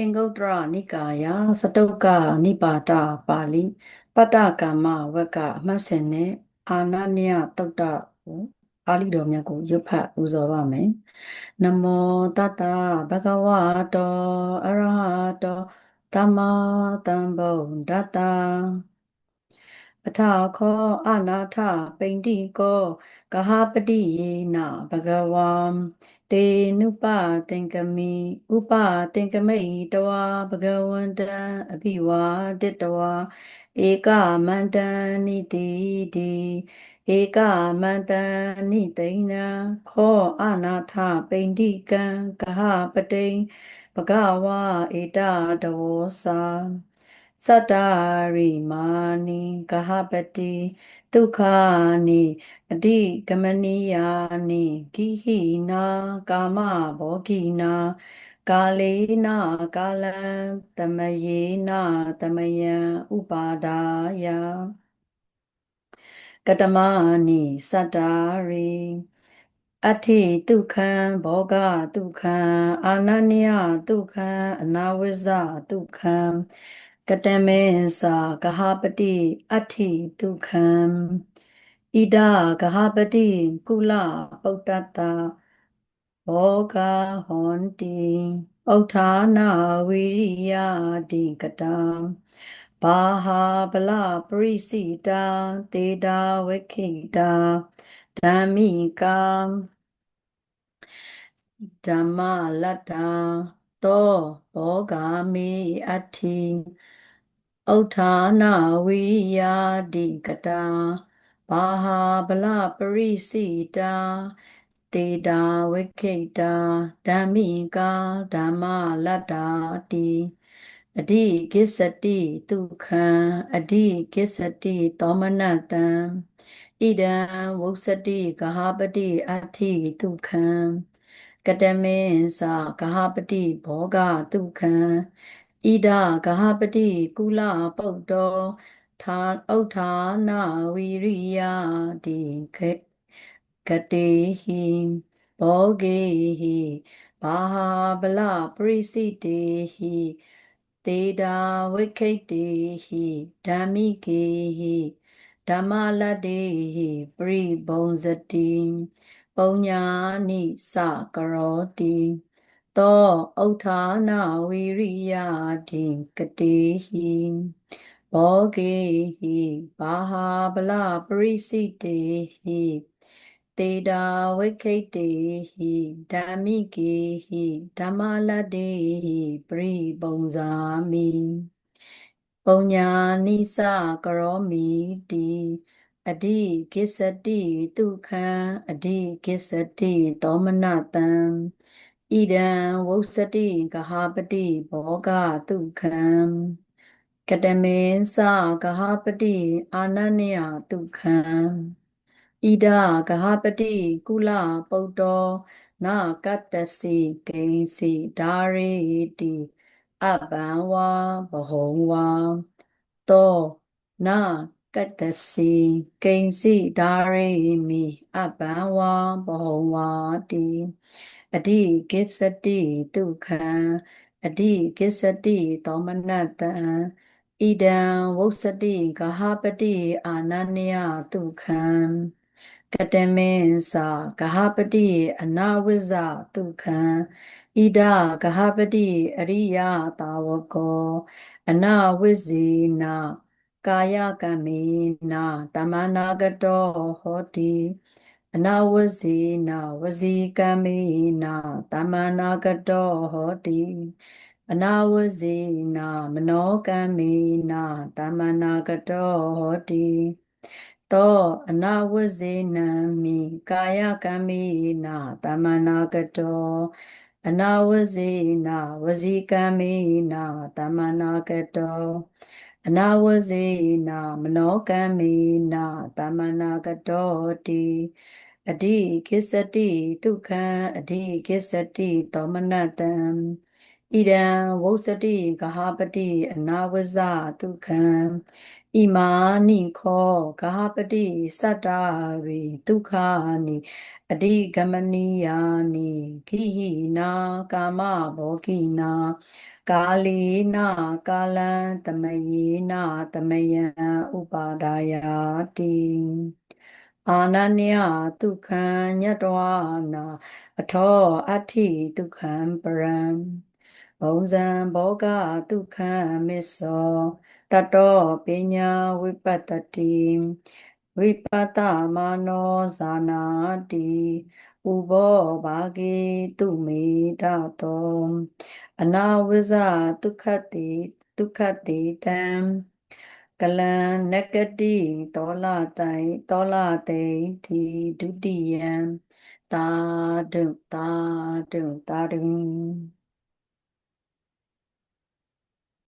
အင်္ဂုတ္တရနိကာယစတုတ်ကနိပါဒပါဠိပတ္တကမ္မဝက္ကအမှတ်စဉ်နဲ့အာနနိယတုတ်တကိုပါဠိတော်မြတ်ကိုရွတ်ဖတ်ပူဇော်ပါမယ်နမောတတဗဂဝတောအရဟတောသမ္မာသမ္ဗုဒ္ဓတ္တပထခောအနာထပိန္တိကောကဟပတိယေနဘဂဝံ တေနုပသင်္ကမိဥပသင်္ကမိတဝါဘဂဝန္တံအဘိဝါတတဝါဧကမန္တံနိတိတိဧကမန္တံနိသိဏံခောအနာထပိန္တိကံကဟပတိဘဂဝါဧတတဝောစာသတ္တာရိမာနိကဟပတိ ဒုက္ခနိအတိကမနိယာနိကိဟိနာကာမဘောဂိနာကာလေနာကာလံတမယေနာတမယံဥပါဒါယကတမနိသတ္တာရိအဋ္ဌိဒုက္ခံဘောဂဒုက္ခံအာနန္ယဒုက္ခံအနာဝိဇ္ဇဒုက္ခံ ကတမေသာကဟပတိအဋ္ဌိဒုက္ခံဣဒကဟပတိကုလပုတ္တတဘောဂဟွန်တိဥဋ္ဌာနာဝိရိယတိကတံဘာဟာဗလပရိစိတာတေတာဝိခိတာဓမ္မိကာဓမ္မလတ္တာသောဘောဂာမေအတ္ထိ ဥဋ္ဌာနာဝိရိယတိကတာဘာဟာဗလပရိစိတာတေတာဝိခိတာဓမ္မိကာဓမ္မလတ္တာတိအဓိကိစ္စတိဒုက္ခံအဓိကိစ္စတိသောမနတံဣဒံဝုစတိကဟပတိအဋ္ဌိဒုက္ခံကတမေသာကဟပတိဘောဂဒုက္ခံ ဣဒကဟပတိကုလပုတ်တောသာဥဋ္ဌာနာဝိရိယတိခေကတေဟိဘောဂေဟိဘာဟာဗလပရိစိတေဟိတေတာဝိခိတေဟိဓမ္မိကေဟိဓမ္မလတ္တေဟိပရိဘုံဇတိပုံညာနိစကရောတိ သောဥဋ္ဌာနာဝိရိယတိကတိဟိဘောဂေဟိဘာဟာဗလပရိစိတေဟိတေတာဝိခိတေဟိဓမ္မိကေဟိဓမ္မလတ္တေဟိပရိပုံဇာမိပုံညာနိစကရောမိတိအဓိကိစ္စတိဒုက္ခံအဓိကိစ္စတိသောမနတံ ဣဒံဝုစတိကဟာပတိဘောဂဒုက္ခံကတမေသကဟာပတိအာနန္ယဒုက္ခံဣဒကဟာပတိကုလပုတ္တောနာကတ္တစီကိဉ္စီဒါရေတိအပံဝါဘဟုံဝါတောနာကတ္တစီကိဉ္စီဒါရေမိအပံဝါဘဟုံဝါတိ အဓိကိစ္စတိဒုက္ခံအဓိကိစ္စတိသောမနတံဣဒံဝုစတိကဟပတိအာနန္ယဒုက္ခံကတမေသာကဟပတိအနာဝိဇ္ဇဒုက္ခံဣဒကဟပတိအရိယတာဝကောအနာဝိဇ္ဇေနာကာယကမေနာတမနာကတောဟောတိ အနာဝဇေနာဝဇီကမေနာတမနာကတောဟောတိအနာဝဇေနာမနောကမေနာတမနာကတောဟောတိသောအနာဝဇေနံမိကာယကမေနာတမနာကတောအနာဝဇေနာဝဇီကမေနာတမနာကတောအနာဝဇေနာမနောကမေနာတမနာကတောတိ အဓိကိစ္စတိဒုက္ခံအဓိကိစ္စတိသောမနတံဣဒံဝုစတိကဟပတိအနာဝဇဒုက္ခံဣဣမာနိခောဂဟပတိစတ္တာရိဒုက္ခနိအဓိကမနိယာနိခိဟိနာကာမဘောဂိနာကာလေနာကာလံတမယေနာတမယံဥပါဒာယတိ အာနညဒုက္ခံညတဝနာအထောအဋ္ဌိဒုက္ခံပရံဘုံဇံဘောဂဒုက္ခံမစ္ဆောတတောပညာဝိပတ္တိဝိပတ္တမာနောဇာနာတိဥဘောဘာဂေတုမေတတောအနာဝိဇဒုက္ခတိဒုက္ခတိတံ ကလံနကတိတောလတိုင်တောလတေတိဒုတိယံသာဓုသာဓုသာဓု